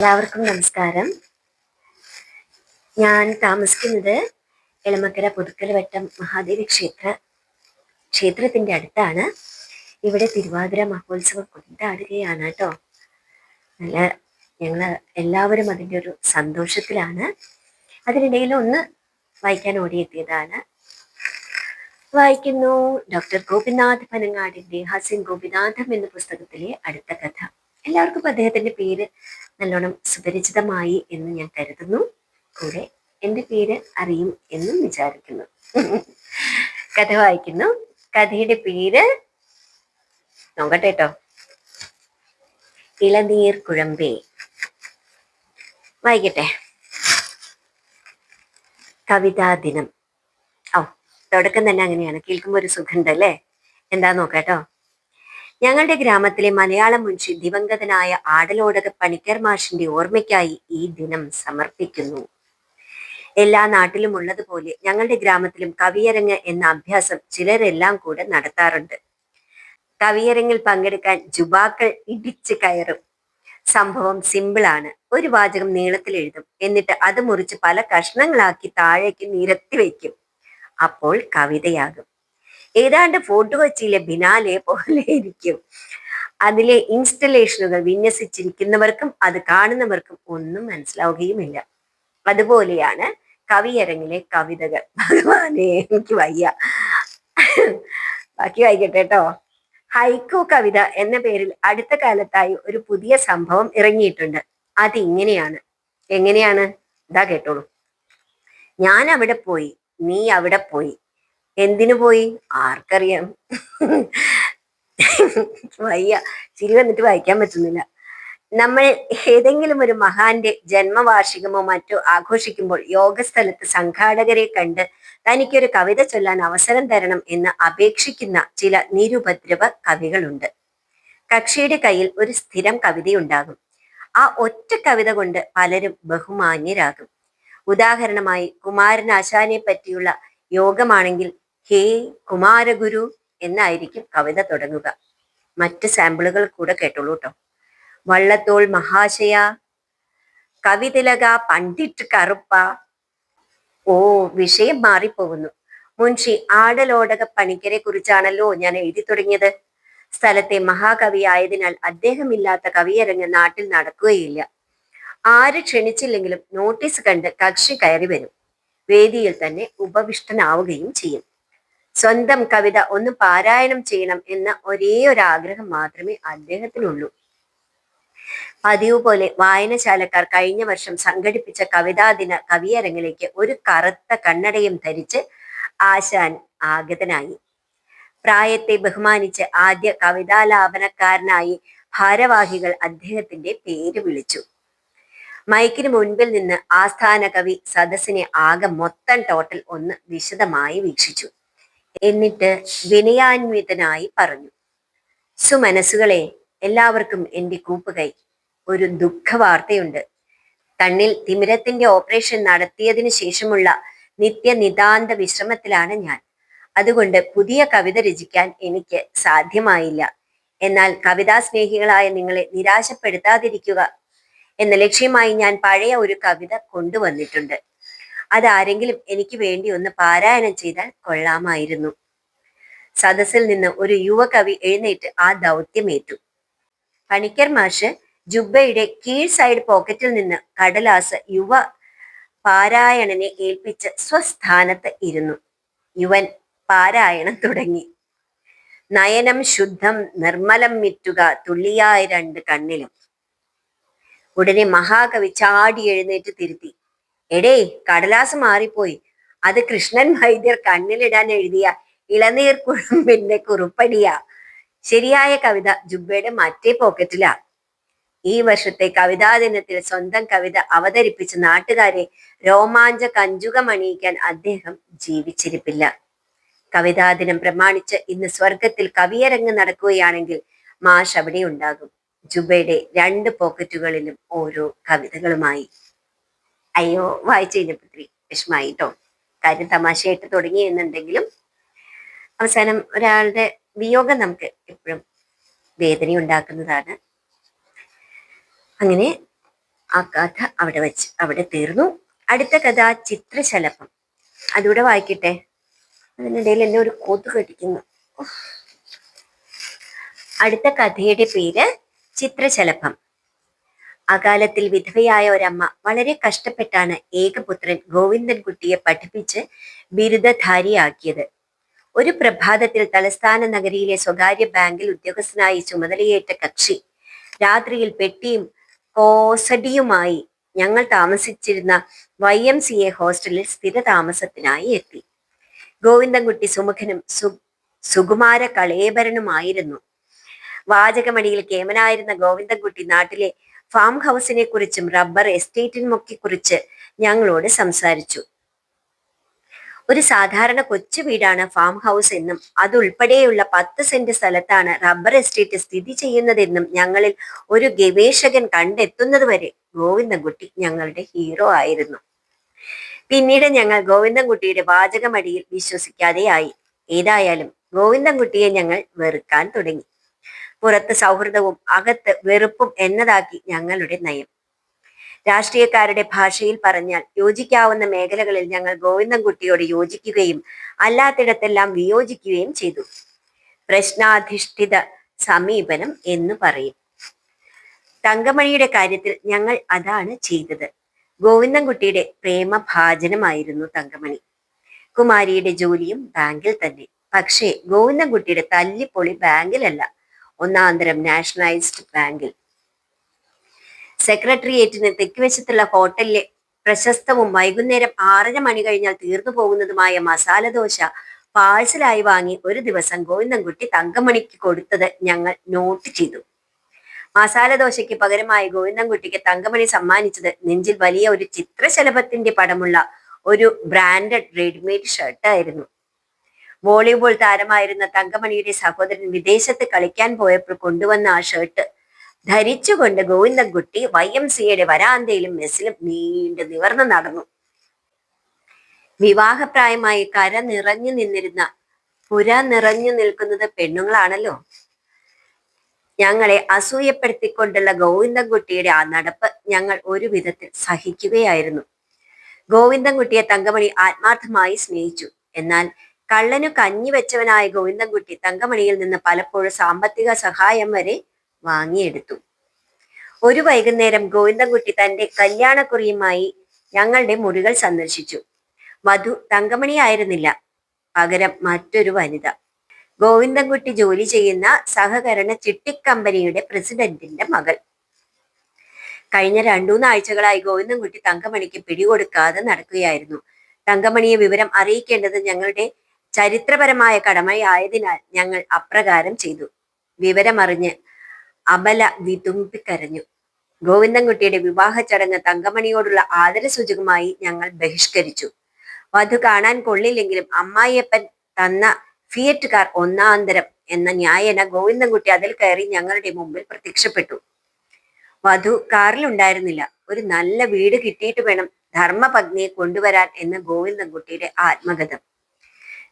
എല്ലാവർക്കും നമസ്കാരം. ഞാൻ താമസിക്കുന്നത് എളമക്കര പുതുക്കൽ വട്ടം മഹാദേവി ക്ഷേത്ര ക്ഷേത്രത്തിന്റെ അടുത്താണ്. ഇവിടെ തിരുവാതിര മഹോത്സവം കൊണ്ടാടുകയാണ് കേട്ടോ. നല്ല ഞങ്ങൾ എല്ലാവരും അതിന്റെ ഒരു സന്തോഷത്തിലാണ്. അതിനിടയിൽ ഒന്ന് വായിക്കാൻ ഓടിയെത്തിയതാണ്. വായിക്കുന്നു ഡോക്ടർ ഗോപിനാഥ് പനങ്ങാടിന്റെ ഹസിൻ ഗോപിനാഥം എന്ന പുസ്തകത്തിലെ അടുത്ത കഥ. എല്ലാവർക്കും അദ്ദേഹത്തിന്റെ പേര് നല്ലോണം സുപരിചിതമായി എന്ന് ഞാൻ കരുതുന്നു. കൂടെ എന്റെ പേര് അറിയും എന്നും വിചാരിക്കുന്നു. കഥ വായിക്കുന്നു. കഥയുടെ പേര് നോക്കട്ടെ കേട്ടോ. ഇളനീർ കുഴമ്പേ. വായിക്കട്ടെ. കവിതാ ദിനം. ഓ തുടക്കം തന്നെ അങ്ങനെയാണ്. കേൾക്കുമ്പോൾ ഒരു സുഖമുണ്ടല്ലേ എന്താ നോക്കാട്ടോ ഞങ്ങളുടെ ഗ്രാമത്തിലെ മലയാളം മുൻഷി ദിവംഗതനായ ആടലോടക പണിക്കർ മാഷിന്റെ ഓർമ്മയ്ക്കായി ഈ ദിനം സമർപ്പിക്കുന്നു. എല്ലാ നാട്ടിലും ഉള്ളതുപോലെ ഞങ്ങളുടെ ഗ്രാമത്തിലും കവിയരങ്ങ് എന്ന അഭ്യാസം ചിലരെല്ലാം കൂടെ നടത്താറുണ്ട്. കവിയരങ്ങിൽ പങ്കെടുക്കാൻ ജുബാക്കൾ ഇടിച്ച് കയറും. സംഭവം സിമ്പിളാണ് ഒരു വാചകം നീളത്തിൽ എഴുതും. എന്നിട്ട് അത് മുറിച്ച് പല കഷ്ണങ്ങളാക്കി താഴേക്ക് നിരത്തി വയ്ക്കും. അപ്പോൾ കവിതയാകും. ഏതാണ്ട് ഫോർട്ട് കൊച്ചിയിലെ ബിനാലെ പോലെ ഇരിക്കും. അതിലെ ഇൻസ്റ്റലേഷനുകൾ വിന്യസിച്ചിരിക്കുന്നവർക്കും അത് കാണുന്നവർക്കും ഒന്നും മനസ്സിലാവുകയുമില്ല. അതുപോലെയാണ് കവിയരങ്ങിലെ കവിതകൾ. ഭഗവാനെ എനിക്ക് വയ്യ. ബാക്കി വായിക്കട്ടെ കേട്ടോ ഹൈക്കു കവിത എന്ന പേരിൽ അടുത്ത കാലത്തായി ഒരു പുതിയ സംഭവം ഇറങ്ങിയിട്ടുണ്ട്. അത് ഇങ്ങനെയാണ് എങ്ങനെയാണ്? ഇതാ കേട്ടോളൂ. ഞാൻ അവിടെ പോയി നീ അവിടെ പോയി. എന്തിനു പോയി? ആർക്കറിയാം. വയ്യ. ചിരി വന്നിട്ട് വായിക്കാൻ പറ്റുന്നില്ല. നമ്മൾ ഏതെങ്കിലും ഒരു മഹാന്റെ ജന്മവാർഷികമോ മറ്റോ ആഘോഷിക്കുമ്പോൾ യോഗസ്ഥലത്ത് സംഘാടകരെ കണ്ട് തനിക്കൊരു കവിത ചൊല്ലാൻ അവസരം തരണം എന്ന് അപേക്ഷിക്കുന്ന ചില നിരുപദ്രവ കവികളുണ്ട്. കക്ഷിയുടെ കയ്യിൽ ഒരു സ്ഥിരം കവിതയുണ്ടാകും. ആ ഒറ്റ കവിത കൊണ്ട് പലരും ബഹുമാന്യരാകും. ഉദാഹരണമായി കുമാരൻ ആശാനെ പറ്റിയുള്ള യോഗമാണെങ്കിൽ ഹേ കുമാരഗുരു എന്നായിരിക്കും കവിത തുടങ്ങുക. മറ്റ് സാമ്പിളുകൾ കൂടെ കേട്ടോളൂ കേട്ടോ വള്ളത്തോൾ മഹാശയ കവിതിലക പണ്ഡിറ്റ് കറുപ്പ. ഓ വിഷയം മാറിപ്പോകുന്നു. മുൻഷി ആടലോടക പണിക്കരെ കുറിച്ചാണല്ലോ ഞാൻ എഴുതി തുടങ്ങിയത്. സ്ഥലത്തെ മഹാകവി ആയതിനാൽ അദ്ദേഹമില്ലാത്ത കവിയരങ്ങ് നാട്ടിൽ നടക്കുകയില്ല. ആര് ക്ഷണിച്ചില്ലെങ്കിലും നോട്ടീസ് കണ്ട് കക്ഷി കയറി വരും. വേദിയിൽ തന്നെ ഉപവിഷ്ടനാവുകയും ചെയ്യും. സ്വന്തം കവിത ഒന്ന് പാരായണം ചെയ്യണം എന്ന ഒരേ ഒരു ആഗ്രഹം മാത്രമേ അദ്ദേഹത്തിനുള്ളൂ. പതിവ് പോലെ വായനശാലക്കാർ കഴിഞ്ഞ വർഷം സംഘടിപ്പിച്ച കവിതാദിന കവിയരങ്ങിലേക്ക് ഒരു കറുത്ത കണ്ണടയും ധരിച്ച് ആശാൻ ആഗതനായി. പ്രായത്തെ ബഹുമാനിച്ച് ആദ്യ കവിതാലാപനക്കാരനായി ഭാരവാഹികൾ അദ്ദേഹത്തിന്റെ പേര് വിളിച്ചു. മൈക്കിന് മുൻപിൽ നിന്ന് ആസ്ഥാന കവി സദസ്സിനെ ആകെ മൊത്തം ടോട്ടൽ ഒന്ന് വിശദമായി വീക്ഷിച്ചു. എന്നിട്ട് വിനയാന്വിതനായി പറഞ്ഞു സുമനസ്സുകളെ എല്ലാവർക്കും എന്റെ കൂപ്പുകൈ. ഒരു ദുഃഖവാർത്തയുണ്ട്. കണ്ണിൽ തിമിരത്തിന്റെ ഓപ്പറേഷൻ നടത്തിയതിനു ശേഷമുള്ള നിത്യനിതാന്ത വിശ്രമത്തിലാണ് ഞാൻ. അതുകൊണ്ട് പുതിയ കവിത രചിക്കാൻ എനിക്ക് സാധ്യമായില്ല. എന്നാൽ കവിതാ സ്നേഹികളായ നിങ്ങളെ നിരാശപ്പെടുത്താതിരിക്കുക എന്ന ലക്ഷ്യമായി ഞാൻ പഴയ ഒരു കവിത കൊണ്ടുവന്നിട്ടുണ്ട്. അതാരെങ്കിലും എനിക്ക് വേണ്ടി ഒന്ന് പാരായണം ചെയ്താൽ കൊള്ളാമായിരുന്നു. സദസ്സിൽ നിന്ന് ഒരു യുവകവി എഴുന്നേറ്റ് ആ ദൗത്യമേറ്റു. പണിക്കർ മാഷ് ജുബയുടെ കീഴ് സൈഡ് പോക്കറ്റിൽ നിന്ന് കടലാസ് യുവ പാരായണനെ ഏൽപ്പിച്ച് സ്വസ്ഥാനത്ത് ഇരുന്നു. യുവൻ പാരായണം തുടങ്ങി. നയനം ശുദ്ധം നിർമ്മലം മിറ്റുക തുള്ളിയായ രണ്ട് കണ്ണിലും. ഉടനെ മഹാകവി ചാടി എഴുന്നേറ്റ് തിരുത്തി. എടേ കടലാസ് മാറിപ്പോയി. അത് കൃഷ്ണൻ വൈദ്യർ കണ്ണിലിടാൻ എഴുതിയ ഇളനീർ കുഴമ്പിന്റെ കുറുപ്പടിയാ. ശരിയായ കവിത ജുബയുടെ മറ്റേ പോക്കറ്റിലാ ഈ വർഷത്തെ കവിതാ ദിനത്തിൽ സ്വന്തം കവിത അവതരിപ്പിച്ച നാട്ടുകാരെ രോമാഞ്ച കഞ്ചുകമണിയിക്കാൻ അദ്ദേഹം ജീവിച്ചിരിപ്പില്ല. കവിതാ ദിനം പ്രമാണിച്ച് ഇന്ന് സ്വർഗത്തിൽ കവിയരങ്ങ് നടക്കുകയാണെങ്കിൽ മാഷ് അവിടെ ഉണ്ടാകും ജുബയുടെ രണ്ട് പോക്കറ്റുകളിലും ഓരോ കവിതകളുമായി. അയ്യോ വായിച്ചു കഴിഞ്ഞപ്പോ വിഷമായി കേട്ടോ കാര്യം തമാശയായിട്ട് തുടങ്ങി എന്നുണ്ടെങ്കിലും അവസാനം ഒരാളുടെ വിയോഗം നമുക്ക് എപ്പോഴും വേദന ഉണ്ടാക്കുന്നതാണ്. അങ്ങനെ ആ കഥ അവിടെ വെച്ച് അവിടെ തീർന്നു. അടുത്ത കഥ ചിത്രശലഭം. അതുകൂടെ വായിക്കട്ടെ? അതിനിടയിൽ എന്നെ ഒരു കൊതു കടിക്കുന്നു. അടുത്ത കഥയുടെ പേര് ചിത്രശലഭം. അകാലത്തിൽ വിധവയായ ഒരമ്മ വളരെ കഷ്ടപ്പെട്ടാണ് ഏകപുത്രൻ ഗോവിന്ദൻകുട്ടിയെ പഠിപ്പിച്ച് ബിരുദധാരിയാക്കിയത്. ഒരു പ്രഭാതത്തിൽ തലസ്ഥാന നഗരിയിലെ സ്വകാര്യ ബാങ്കിൽ ഉദ്യോഗസ്ഥനായി ചുമതലയേറ്റ കക്ഷി രാത്രിയിൽ പെട്ടിയും കോസടിയുമായി ഞങ്ങൾ താമസിച്ചിരുന്ന വൈ എം സി എ ഹോസ്റ്റലിൽ സ്ഥിര താമസത്തിനായി എത്തി ഗോവിന്ദൻകുട്ടി സുമുഖനും സു സുകുമാര കളേബരനുമായിരുന്നു. വാചകമണിയിൽ കേമനായിരുന്ന ഗോവിന്ദൻകുട്ടി നാട്ടിലെ ഫാം ഹൗസിനെ കുറിച്ചും റബ്ബർ എസ്റ്റേറ്റിനുമൊക്കെ കുറിച്ച് ഞങ്ങളോട് സംസാരിച്ചു. ഒരു സാധാരണ കൊച്ചു വീടാണ് ഫാം ഹൗസ് എന്നും അതുൾപ്പെടെയുള്ള പത്ത് സെന്റ് സ്ഥലത്താണ് റബ്ബർ എസ്റ്റേറ്റ് സ്ഥിതി ചെയ്യുന്നതെന്നും ഞങ്ങളിൽ ഒരു ഗവേഷകൻ കണ്ടെത്തുന്നതുവരെ ഗോവിന്ദൻകുട്ടി ഞങ്ങളുടെ ഹീറോ ആയിരുന്നു. പിന്നീട് ഞങ്ങൾ ഗോവിന്ദൻകുട്ടിയുടെ വാചകമടിയിൽ വിശ്വസിക്കാതെയായി. ഏതായാലും ഗോവിന്ദൻകുട്ടിയെ ഞങ്ങൾ വെറുക്കാൻ തുടങ്ങി. പുറത്ത് സൗഹൃദവും അകത്ത് വെറുപ്പും എന്നതാക്കി ഞങ്ങളുടെ നയം. രാഷ്ട്രീയക്കാരുടെ ഭാഷയിൽ പറഞ്ഞാൽ യോജിക്കാവുന്ന മേഖലകളിൽ ഞങ്ങൾ ഗോവിന്ദൻകുട്ടിയോട് യോജിക്കുകയും അല്ലാത്തിടത്തെല്ലാം വിയോജിക്കുകയും ചെയ്തു. പ്രശ്നാധിഷ്ഠിത സമീപനം എന്ന് പറയും. തങ്കമണിയുടെ കാര്യത്തിൽ ഞങ്ങൾ അതാണ് ചെയ്തത്. ഗോവിന്ദൻകുട്ടിയുടെ പ്രേമഭാജനമായിരുന്നു തങ്കമണി. കുമാരിയുടെ ജോലിയും ബാങ്കിൽ തന്നെ. പക്ഷേ ഗോവിന്ദൻകുട്ടിയുടെ തല്ലിപ്പൊളി ബാങ്കിലല്ല. ഒന്നാന്തരം നാഷണലൈസ്ഡ് ബാങ്കിൽ. സെക്രട്ടേറിയറ്റിന് തെക്കുവശത്തുള്ള ഹോട്ടലിലെ പ്രശസ്തവും വൈകുന്നേരം ആറര മണി കഴിഞ്ഞാൽ തീർന്നു പോകുന്നതുമായ മസാല ദോശ പാഴ്സലായി വാങ്ങി ഒരു ദിവസം ഗോവിന്ദൻകുട്ടി തങ്കമണിക്ക് കൊടുത്തത് ഞങ്ങൾ നോട്ട് ചെയ്തു. മസാല ദോശയ്ക്ക് പകരമായി ഗോവിന്ദൻകുട്ടിക്ക് തങ്കമണി സമ്മാനിച്ചത് നെഞ്ചിൽ വലിയ ഒരു ചിത്രശലഭത്തിന്റെ പടമുള്ള ഒരു ബ്രാൻഡഡ് റെഡിമെയ്ഡ് ഷർട്ട് ആയിരുന്നു വോളിബോൾ താരമായിരുന്ന തങ്കമണിയുടെ സഹോദരൻ വിദേശത്ത് കളിക്കാൻ പോയപ്പോൾ കൊണ്ടുവന്ന ആ ഷർട്ട് ധരിച്ചുകൊണ്ട് ഗോവിന്ദൻകുട്ടി വൈ എം സിയുടെ വരാന്തയിലും മെസ്സിലും നീണ്ടു നിവർന്നു നടന്നു. വിവാഹപ്രായമായി കര നിറഞ്ഞു നിന്നിരുന്ന പുര നിറഞ്ഞു നിൽക്കുന്നത് പെണ്ണുങ്ങളാണല്ലോ. ഞങ്ങളെ അസൂയപ്പെടുത്തിക്കൊണ്ടുള്ള ഗോവിന്ദൻകുട്ടിയുടെ ആ നടപ്പ് ഞങ്ങൾ ഒരു വിധത്തിൽ സഹിക്കുകയായിരുന്നു. ഗോവിന്ദൻകുട്ടിയെ തങ്കമണി ആത്മാർത്ഥമായി സ്നേഹിച്ചു. എന്നാൽ കള്ളനു കഞ്ഞി വെച്ചവനായ ഗോവിന്ദൻകുട്ടി തങ്കമണിയിൽ നിന്ന് പലപ്പോഴും സാമ്പത്തിക സഹായം വരെ വാങ്ങിയെടുത്തു. ഒരു വൈകുന്നേരം ഗോവിന്ദൻകുട്ടി തന്റെ കല്യാണക്കുറിയുമായി ഞങ്ങളുടെ മുറികൾ സന്ദർശിച്ചു. വധു തങ്കമണിയായിരുന്നില്ല പകരം മറ്റൊരു വനിത. ഗോവിന്ദൻകുട്ടി ജോലി ചെയ്യുന്ന സഹകരണ ചിട്ടിക്കമ്പനിയുടെ പ്രസിഡന്റിന്റെ മകൾ. കഴിഞ്ഞ രണ്ടൂന്നാഴ്ചകളായി ഗോവിന്ദൻകുട്ടി തങ്കമണിക്ക് പിടികൊടുക്കാതെ നടക്കുകയായിരുന്നു. തങ്കമണിയെ വിവരം അറിയിക്കേണ്ടത് ഞങ്ങളുടെ ചരിത്രപരമായ കടമയായതിനാൽ ഞങ്ങൾ അപ്രകാരം ചെയ്തു. വിവരമറിഞ്ഞ് അബല വിതുമ്പിക്കരഞ്ഞു. ഗോവിന്ദൻകുട്ടിയുടെ വിവാഹ ചടങ്ങ് തങ്കമണിയോടുള്ള ആദരസൂചകമായി ഞങ്ങൾ ബഹിഷ്കരിച്ചു. വധു കാണാൻ കൊള്ളില്ലെങ്കിലും അമ്മായിയപ്പൻ തന്ന ഫിയറ്റ് കാർ ഒന്നാന്തരം എന്ന ന്യായന ഗോവിന്ദൻകുട്ടി അതിൽ കയറി ഞങ്ങളുടെ മുമ്പിൽ പ്രത്യക്ഷപ്പെട്ടു. വധു കാറിലുണ്ടായിരുന്നില്ല ഒരു നല്ല വീട് കിട്ടിയിട്ട് വേണം ധർമ്മപത്നിയെ കൊണ്ടുവരാൻ എന്ന് ഗോവിന്ദൻകുട്ടിയുടെ ആത്മകഥം.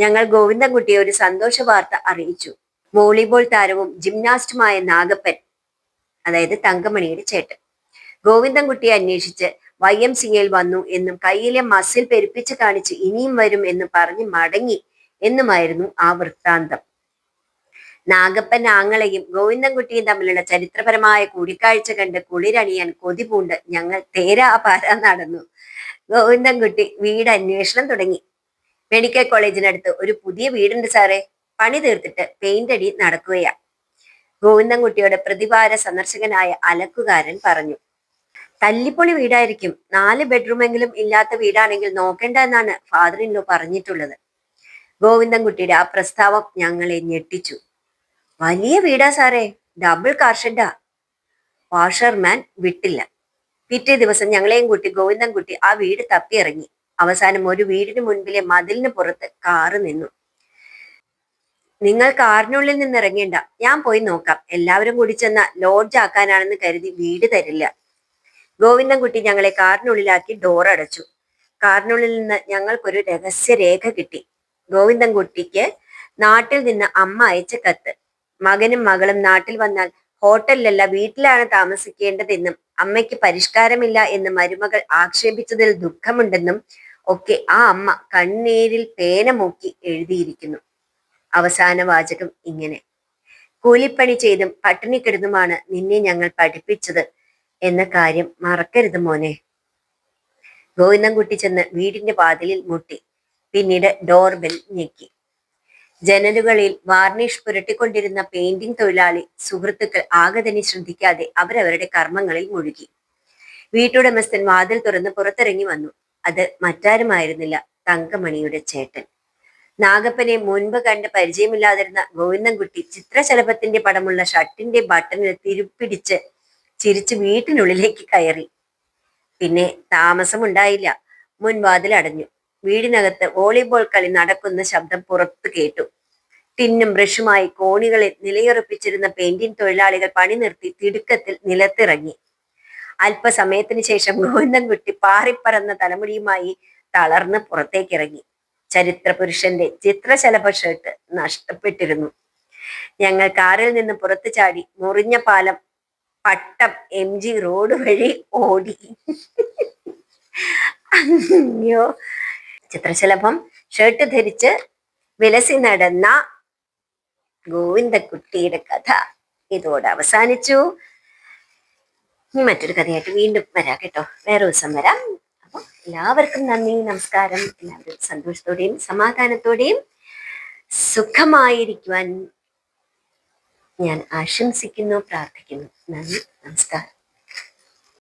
ഞങ്ങൾ ഗോവിന്ദൻകുട്ടിയെ ഒരു സന്തോഷ വാർത്ത അറിയിച്ചു. വോളിബോൾ താരവും ജിംനാസ്റ്റുമായ നാഗപ്പൻ അതായത് തങ്കമണിയുടെ ചേട്ടൻ. ഗോവിന്ദൻകുട്ടിയെ അന്വേഷിച്ച് വൈ എം സിയിൽ വന്നു എന്നും കയ്യിലെ മസിൽ പെരുപ്പിച്ച് കാണിച്ച് ഇനിയും വരും എന്ന് പറഞ്ഞ് മടങ്ങി എന്നുമായിരുന്നു ആ വൃത്താന്തം. നാഗപ്പൻ ആങ്ങളെയും ഗോവിന്ദൻകുട്ടിയും തമ്മിലുള്ള ചരിത്രപരമായ കൂടിക്കാഴ്ച കണ്ട് കുളിരണിയാൻ കൊതി പൂണ്ട് ഞങ്ങൾ തേരാ പാര നടന്നു. ഗോവിന്ദൻകുട്ടി വീട് അന്വേഷണം തുടങ്ങി. മെഡിക്കൽ കോളേജിനടുത്ത് ഒരു പുതിയ വീടുണ്ട് സാറേ. പണി തീർത്തിട്ട് പെയിന്റ് അടി നടക്കുകയാ ഗോവിന്ദൻകുട്ടിയുടെ പ്രതിവാര സന്ദർശകനായ അലക്കുകാരൻ പറഞ്ഞു തല്ലിപ്പൊളി വീടായിരിക്കും. നാല് ബെഡ്റൂമെങ്കിലും ഇല്ലാത്ത വീടാണെങ്കിൽ നോക്കേണ്ട എന്നാണ് ഫാദർ ഇൻ ലോ പറഞ്ഞിട്ടുള്ളത്. ഗോവിന്ദൻകുട്ടിയുടെ ആ പ്രസ്താവം ഞങ്ങളെ ഞെട്ടിച്ചു. വലിയ വീടാ സാറേ. ഡബിൾ കാർ ഷെഡാ വാഷർമാൻ വിട്ടില്ല. പിറ്റേ ദിവസം ഞങ്ങളെയും കൂട്ടി ഗോവിന്ദൻകുട്ടി ആ വീട് തപ്പിയിറങ്ങി. അവസാനം ഒരു വീടിന് മുൻപിലെ മതിലിന് പുറത്ത് കാറ് നിന്നു. നിങ്ങൾ കാറിനുള്ളിൽ നിന്ന് ഇറങ്ങേണ്ട ഞാൻ പോയി നോക്കാം. എല്ലാവരും കൂടി ചെന്ന ലോഡ്ജ് ആക്കാനാണെന്ന് കരുതി വീട് തരില്ല. ഗോവിന്ദൻകുട്ടി ഞങ്ങളെ കാറിനുള്ളിലാക്കി ഡോർ അടച്ചു. കാറിനുള്ളിൽ നിന്ന് ഞങ്ങൾക്കൊരു രഹസ്യരേഖ കിട്ടി. ഗോവിന്ദൻകുട്ടിക്ക് നാട്ടിൽ നിന്ന് അമ്മ അയച്ച കത്ത്. മകനും മകളും നാട്ടിൽ വന്നാൽ ഹോട്ടലിലല്ല വീട്ടിലാണ് താമസിക്കേണ്ടതെന്നും അമ്മയ്ക്ക് പരിഷ്കാരമില്ല എന്ന് മരുമകൾ ആക്ഷേപിച്ചതിൽ ദുഃഖമുണ്ടെന്നും ഒക്കെ ആ അമ്മ കണ്ണീരിൽ പേന മൂക്കി എഴുതിയിരിക്കുന്നു. അവസാന വാചകം ഇങ്ങനെ. കൂലിപ്പണി ചെയ്തും പട്ടിണി കിടന്നുമാണ് നിന്നെ ഞങ്ങൾ പഠിപ്പിച്ചത് എന്ന കാര്യം മറക്കരുത് മോനെ. ഗോവിന്ദൻകുട്ടി ചെന്ന് വീടിന്റെ വാതിലിൽ മുട്ടി പിന്നീട് ഡോർബെൽ ഞെക്കി. ജനലുകളിൽ വാർണിഷ് പുരട്ടിക്കൊണ്ടിരുന്ന പെയിന്റിംഗ് തൊഴിലാളി സുഹൃത്തുക്കൾ ആകെ തന്നെ ശ്രദ്ധിക്കാതെ അവരവരുടെ കർമ്മങ്ങളിൽ മുഴുകി. വീട്ടുടമസ്ഥൻ വാതിൽ തുറന്ന് പുറത്തിറങ്ങി വന്നു. അത് മറ്റാരുമായിരുന്നില്ല തങ്കമണിയുടെ ചേട്ടൻ. നാഗപ്പനെ മുൻപ് കണ്ട് പരിചയമില്ലാതിരുന്ന ഗോവിന്ദൻകുട്ടി ചിത്രശലഭത്തിന്റെ പടമുള്ള ഷർട്ടിന്റെ ബട്ടണിൽ തിരുപ്പിടിച്ച് ചിരിച്ച് വീട്ടിനുള്ളിലേക്ക് കയറി. പിന്നെ താമസമുണ്ടായില്ല. മുൻവാതിൽ അടഞ്ഞു വീടിനകത്ത് വോളിബോൾ കളി നടക്കുന്ന ശബ്ദം പുറത്തു കേട്ടു. ടിന്നും ബ്രഷുമായി കോണികളിൽ നിലയുറപ്പിച്ചിരുന്ന പെയിന്റിംഗ് തൊഴിലാളികൾ പണി നിർത്തി തിടുക്കത്തിൽ നിലത്തിറങ്ങി. അല്പസമയത്തിന് ശേഷം ഗോവിന്ദൻകുട്ടി പാറിപ്പറന്ന തലമുടിയുമായി തളർന്ന് പുറത്തേക്കിറങ്ങി. ചരിത്ര പുരുഷന്റെ ചിത്രശലഭ ഷർട്ട് നഷ്ടപ്പെട്ടിരുന്നു. ഞങ്ങൾ കാറിൽ നിന്ന് പുറത്തു ചാടി മുറിഞ്ഞ പാലം പട്ടം എം ജി റോഡ് വഴി ഓടി. അയ്യോ. ചിത്രശലഭം ഷർട്ട് ധരിച്ച് വിലസി നടന്ന ഗോവിന്ദക്കുട്ടിയുടെ കഥ ഇതോടെ അവസാനിച്ചു. മറ്റൊരു കഥയായിട്ട് വീണ്ടും വരാം കേട്ടോ. വേറെ ദിവസം വരാം. അപ്പൊ എല്ലാവർക്കും നന്ദി നമസ്കാരം. എല്ലാവരും സന്തോഷത്തോടെയും സമാധാനത്തോടെയും സുഖമായിരിക്കുവാൻ ഞാൻ ആശംസിക്കുന്നു പ്രാർത്ഥിക്കുന്നു. നന്ദി നമസ്കാരം.